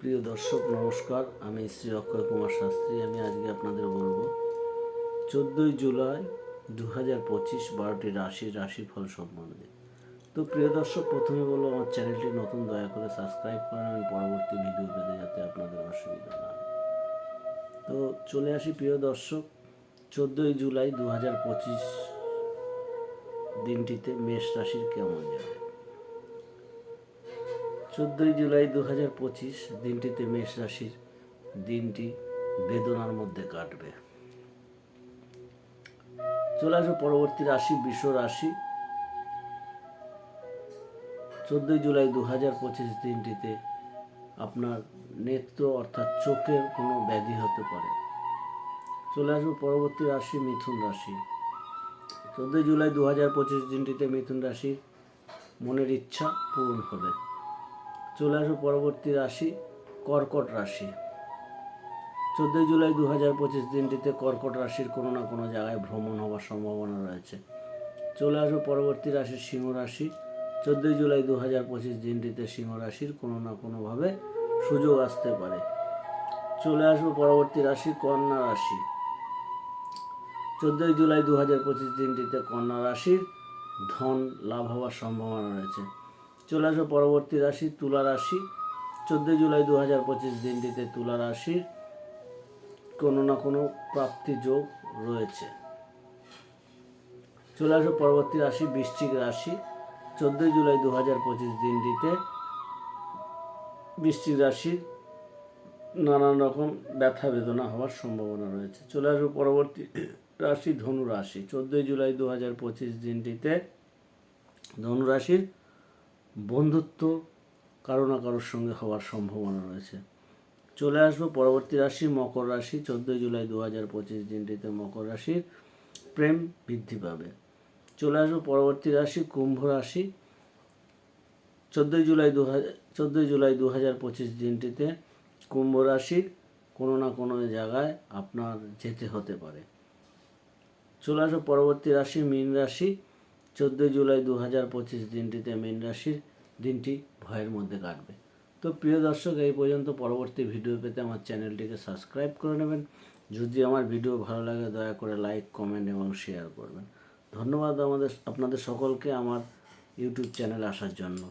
প্রিয় দর্শক, নমস্কার। আমি শ্রী অক্ষয় কুমার শাস্ত্রী। আমি আজকে আপনাদের বলব, চোদ্দোই জুলাই দু হাজার পঁচিশ বারোটি রাশি রাশিফল সম্বন্ধে। তো প্রিয় দর্শক, প্রথমে বলব আমার চ্যানেলটি নতুন, দয়া করে সাবস্ক্রাইব করে আমি পরবর্তী ভিডিও পেতে যাতে আপনাদের অসুবিধা না তো চলে আসি, প্রিয় দর্শক, চোদ্দোই জুলাই দু হাজার পঁচিশ দিনটিতে মেষ রাশির কেমন যাবে চোদ্দোই জুলাই দু হাজার পঁচিশ দিনটিতে মেষ রাশির দিনটি বেদনার মধ্যে কাটবে। চলে আসবে পরবর্তী রাশি বিশ্ব রাশি। চোদ্দোই জুলাই দু হাজার পঁচিশ দিনটিতে আপনার নেত্র অর্থাৎ চোখের কোনো ব্যাধি হতে পারে। চলে আসবে পরবর্তী রাশি, মিথুন রাশি। চোদ্দোই জুলাই দু হাজার পঁচিশ দিনটিতে মিথুন রাশির মনের ইচ্ছা পূরণ হবে। চলে আসবে পরবর্তী রাশি কর্কট রাশি। চোদ্দোই জুলাই দু হাজার পঁচিশ দিনটিতে কর্কট রাশির কোনো না কোনো জায়গায় ভ্রমণ হওয়ার সম্ভাবনা রয়েছে। চলে আসবে পরবর্তী রাশি সিংহ রাশি। চোদ্দোই জুলাই দু হাজার পঁচিশ দিনটিতে সিংহ রাশির কোনো না কোনোভাবে সুযোগ আসতে পারে। চলে আসব পরবর্তী রাশি কন্যা রাশি। চোদ্দোই জুলাই দু হাজার পঁচিশ দিনটিতে কন্যা রাশির ধন লাভ হওয়ার সম্ভাবনা রয়েছে। চলে আসবে পরবর্তী রাশি, তুলা রাশি। চোদ্দোই জুলাই দু হাজার পঁচিশ দিনটিতে তুলা রাশির কোনো না কোনো প্রাপ্তি যোগ রয়েছে। চলে আসবে পরবর্তী রাশি, বৃশ্চিক রাশি। চোদ্দোই জুলাই দু হাজার পঁচিশ দিনটিতে বৃশ্চিক রাশির নানান রকম ব্যথা বেদনা হওয়ার সম্ভাবনা রয়েছে। চলে আসবে পরবর্তী রাশি, ধনু রাশি। চোদ্দোই জুলাই দু হাজার পঁচিশ দিনটিতে ধনু রাশির বন্ধুত্ব কারও না কারোর সঙ্গে হওয়ার সম্ভাবনা রয়েছে। চলে আসব পরবর্তী রাশি, মকর রাশি। চোদ্দোই জুলাই দু হাজার পঁচিশ দিনটিতে মকর রাশির প্রেম বৃদ্ধি পাবে। চলে আসব পরবর্তী রাশি, কুম্ভ রাশি। চোদ্দোই জুলাই দু হাজার চোদ্দোই জুলাই দু হাজার পঁচিশ দিনটিতে কুম্ভ রাশির কোনো না কোনো জায়গায় আপনার যেতে হতে পারে। চলে আসব পরবর্তী রাশি, মীন রাশি। চোদ্দোই জুলাই দু হাজার পঁচিশ দিনটিতে মীন রাশির দিনটি ভয়ের মধ্যে কাটবে। তো প্রিয় দর্শক, এই পর্যন্ত পরবর্তী ভিডিও পেতে আমার চ্যানেলটিকে সাবস্ক্রাইব করে নেবেন। যদি আমার ভিডিও ভালো লাগে, দয়া করে লাইক, কমেন্ট এবং শেয়ার করবেন। ধন্যবাদ আমাদের, আপনাদের সকলকে আমার ইউটিউব চ্যানেল আসার জন্য।